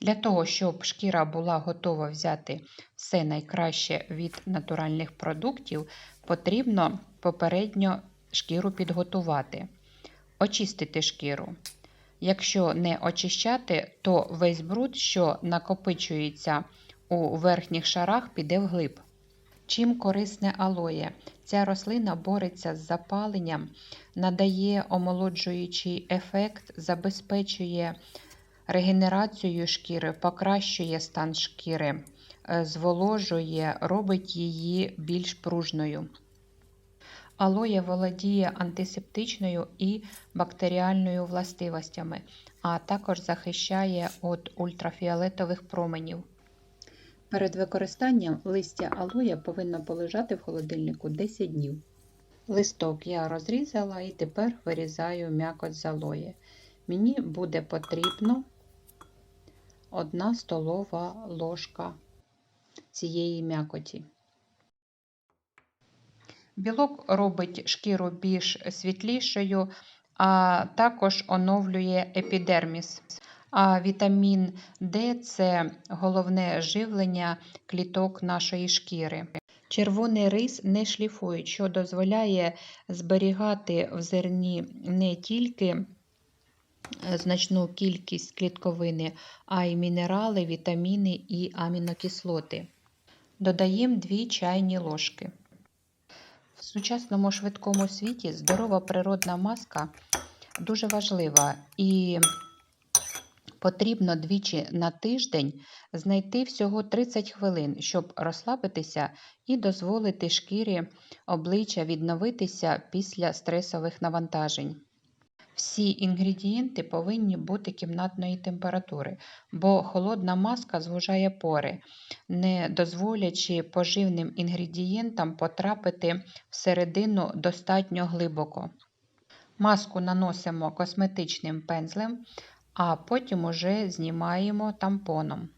Для того, щоб шкіра була готова взяти все найкраще від натуральних продуктів, потрібно попередньо шкіру підготувати, очистити шкіру. Якщо не очищати, то весь бруд, що накопичується у верхніх шарах, піде вглиб. Чим корисне алоє? Ця рослина бореться з запаленням, надає омолоджуючий ефект, забезпечує регенерацію шкіри, покращує стан шкіри, е, зволожує, робить її більш пружною. Алоє володіє антисептичною і бактеріальною властивостями, а також захищає від ультрафіолетових променів. Перед використанням листя алоя повинно полежати в холодильнику 10 днів. Листок я розрізала і тепер вирізаю м'якоть з алоє. Мені буде потрібно 1 столова ложка цієї м'якоті. Білок робить шкіру більш світлішою, а також оновлює епідерміс. А вітамін Д це головне живлення кліток нашої шкіри. Червоний рис не шліфують, що дозволяє зберігати в зерні не тільки значну кількість клітковини, а й мінерали, вітаміни і амінокислоти. Додаємо 2 чайні ложки. В сучасному швидкому світі здорова природна маска дуже важлива і потрібно двічі на тиждень знайти всього 30 хвилин, щоб розслабитися і дозволити шкірі обличчя відновитися після стресових навантажень. Всі інгредієнти повинні бути кімнатної температури, бо холодна маска звужає пори, не дозволячи поживним інгредієнтам потрапити всередину достатньо глибоко. Маску наносимо косметичним пензлем, а потім уже знімаємо тампоном.